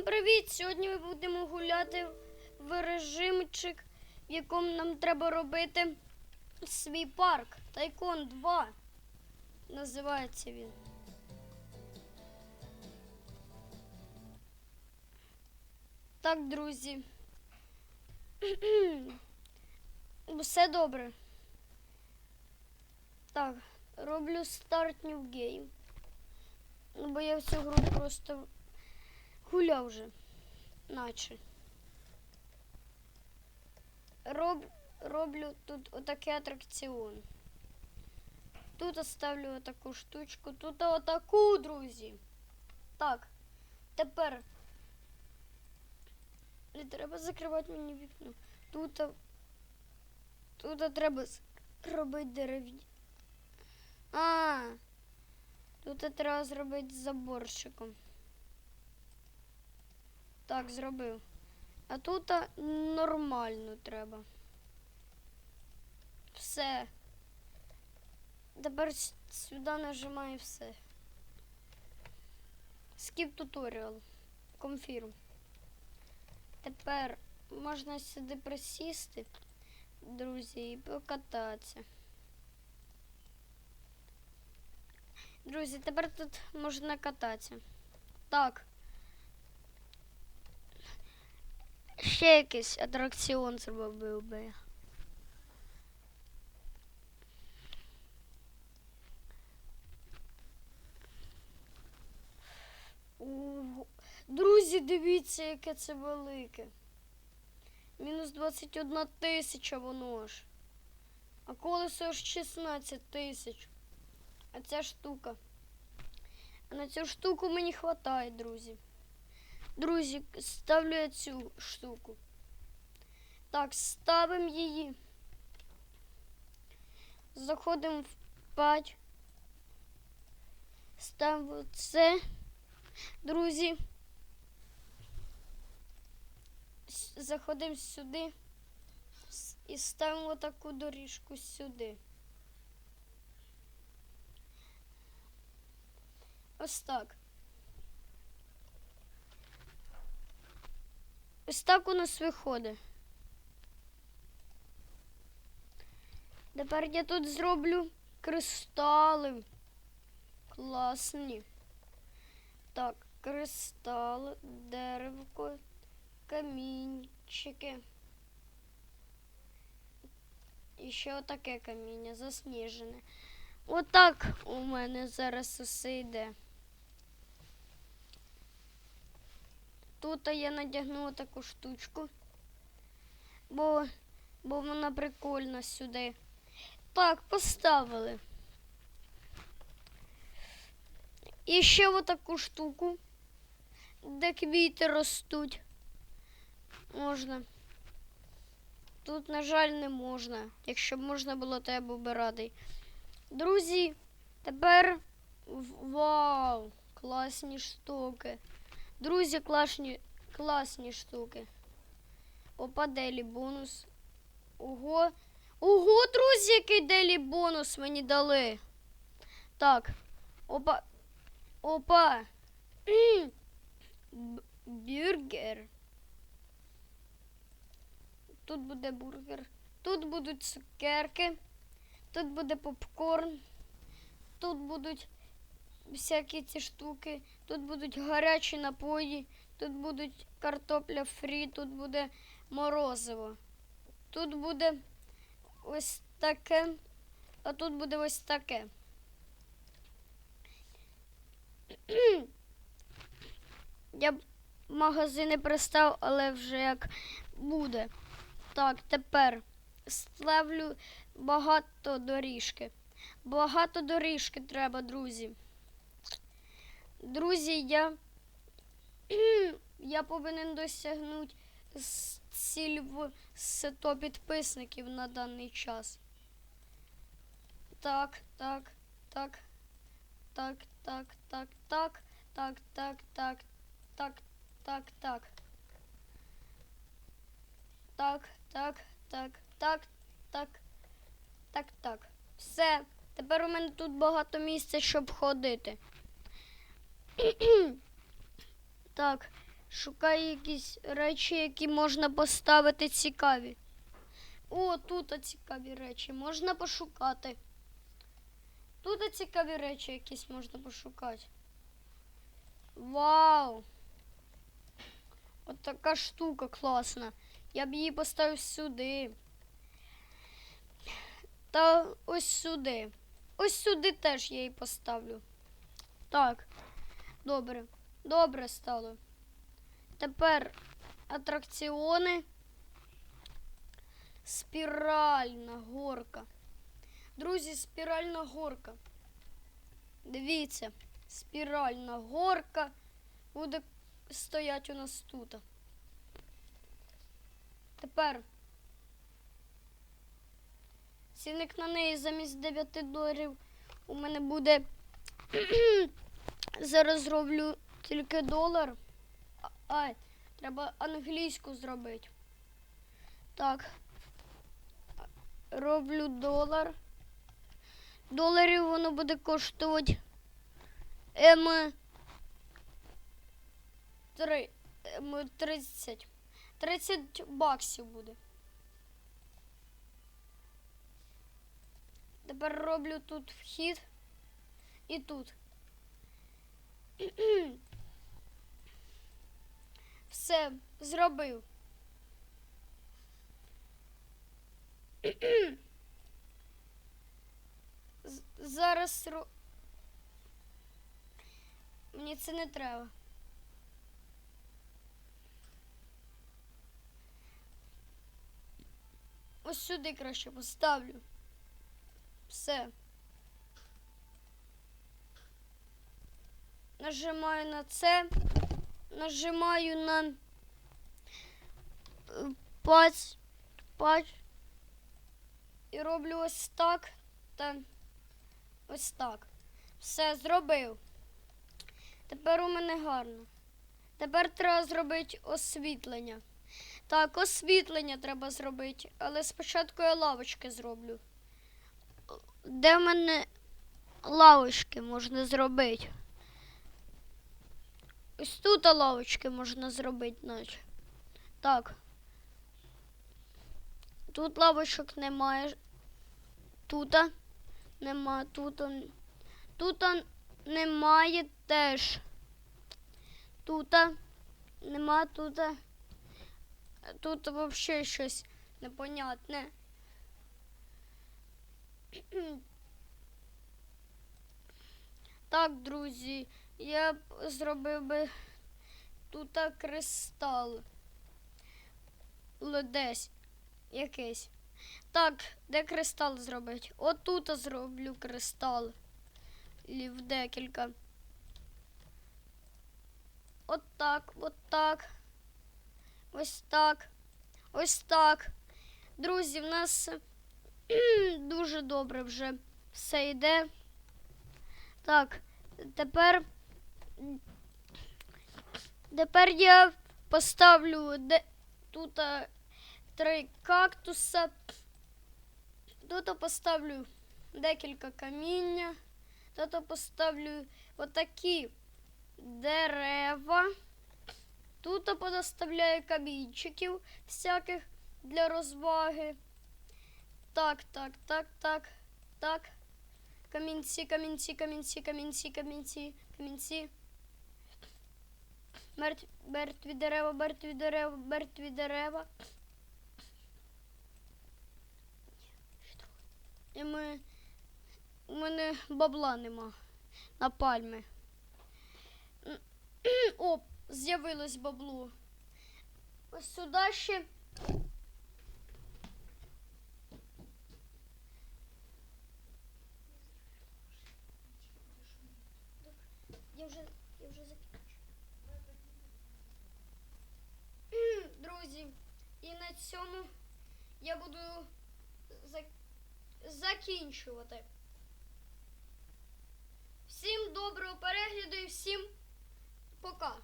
Всім привіт! Сьогодні ми будемо гуляти в режимчик, в якому нам треба робити свій парк. Тайкон 2 називається він. Так, друзі. Все добре. Так, роблю Start New Game. Бо я в цю гру просто гуляв вже, наче. Роб, роблю тут отакий атракціон. Тут оставлю отаку штучку, тут отаку, друзі. Так, тепер не треба закривати мені вікно. Тут, тут треба робити дерев'я. А, тут треба зробити заборчиком. Так, зробив. А тут нормально треба. Все. Тепер сюди нажимаю все. Skip туторіал. Confirm. Тепер можна сюди присісти, друзі, і покататися. Друзі, тепер тут можна кататися. Так. Ще якийсь атракціон зробив би. Друзі, дивіться, яке це велике. Мінус 21 тисяча воно ж. А колесо аж 16 тисяч. А ця штука. А на цю штуку мені вистачає, друзі. Друзі, ставлю я цю штуку. Так, ставимо її. Заходимо в 5. Ставимо це. Друзі. Заходимо сюди і ставимо таку доріжку сюди. Ось так. Ось так у нас виходить. Тепер я тут зроблю кристали. Класні. Так, кристали, деревко, камінчики. І ще отаке каміння засніжене. Отак у мене зараз усе йде. Тут я надягнула таку штучку, бо, бо вона прикольна сюди. Так, поставили. І ще отаку штуку, де квіти ростуть. Можна. Тут, на жаль, не можна. Якщо б можна було, то я був би радий. Друзі, тепер вау! Класні штуки. Друзі, класні, класні штуки. Опа, делі бонус. Ого. Ого, друзі, який делі бонус мені дали. Так. Опа. Опа. Бюргер. Тут буде бургер. Тут будуть цукерки. Тут буде попкорн. Тут будуть всякі ці штуки. Тут будуть гарячі напої, тут будуть картопля фрі, тут буде морозиво. Тут буде ось таке, а тут буде ось таке. Я б магазини пристав, але вже як буде. Так, тепер ставлю багато доріжки. Багато доріжки треба, друзі. Друзі, я, я повинен досягнути ціль в 100 підписників на даний час. Так, так, так, так, так, так, так, так, так, так, так, так, так. Так, так, так, так, так, так, так. Все. Тепер у мене тут багато місця, щоб ходити. Так, Шукаю якісь речі, які можна поставити цікаві. О, тут цікаві речі можна пошукати. Тут цікаві речі якісь можна пошукати. Вау! От штука класна. Я б її поставив сюди. Та ось сюди. Ось сюди теж я її поставлю. Так. Добре. Добре стало. Тепер атракціони. Спіральна горка. Друзі, спіральна горка. Дивіться, спіральна горка буде стоять у нас тут. Тепер цінник на неї замість 9 доларів у мене буде. Зараз зроблю тільки долар. Ай, треба англійську зробити. Так. Роблю долар. Доларів воно буде коштувати М 3, М 30. 30 баксів буде. Тепер роблю тут вхід і тут. Все, зробив. Зараз ро... Мені це не треба. Ось сюди краще поставлю. Все. Нажимаю на це. Нажимаю на пац, пац і роблю ось так та ось так. Все зробив. Тепер у мене гарно. Тепер треба зробити освітлення. Так, освітлення треба зробити, але спочатку я лавочки зроблю. Де в мене лавочки можна зробити? Ось тут лавочки можна зробити, наче. Так. Тут лавочок немає. Тут нема, тут. Тут немає теж. Тут нема, тут. Тут взагалі щось непонятне. Так, друзі, я б зробив би тут кристал. Десь якийсь. Так, де кристал зробити? Отут зроблю кристал. Лів декілька. От так, от так. Ось так. Ось так. Друзі, в нас дуже добре вже все йде. Так, тепер. Тепер я поставлю де, тут а, три кактуса. Тут поставлю декілька каміння. Тут поставлю отакі дерева. Тут понаставляю камінчиків всяких для розваги. Так, так, так, так, так. Камінці, камінці, камінці, камінці, камінці, камінці. Мертві, дерева, мертві дерева, мертві дерева. І ми, у мене бабла нема на пальми. О, з'явилось бабло. Ось сюди ще. Вже, я вже закінчу. Друзі, і на цьому я буду за- закінчувати. Всім доброго перегляду і всім пока.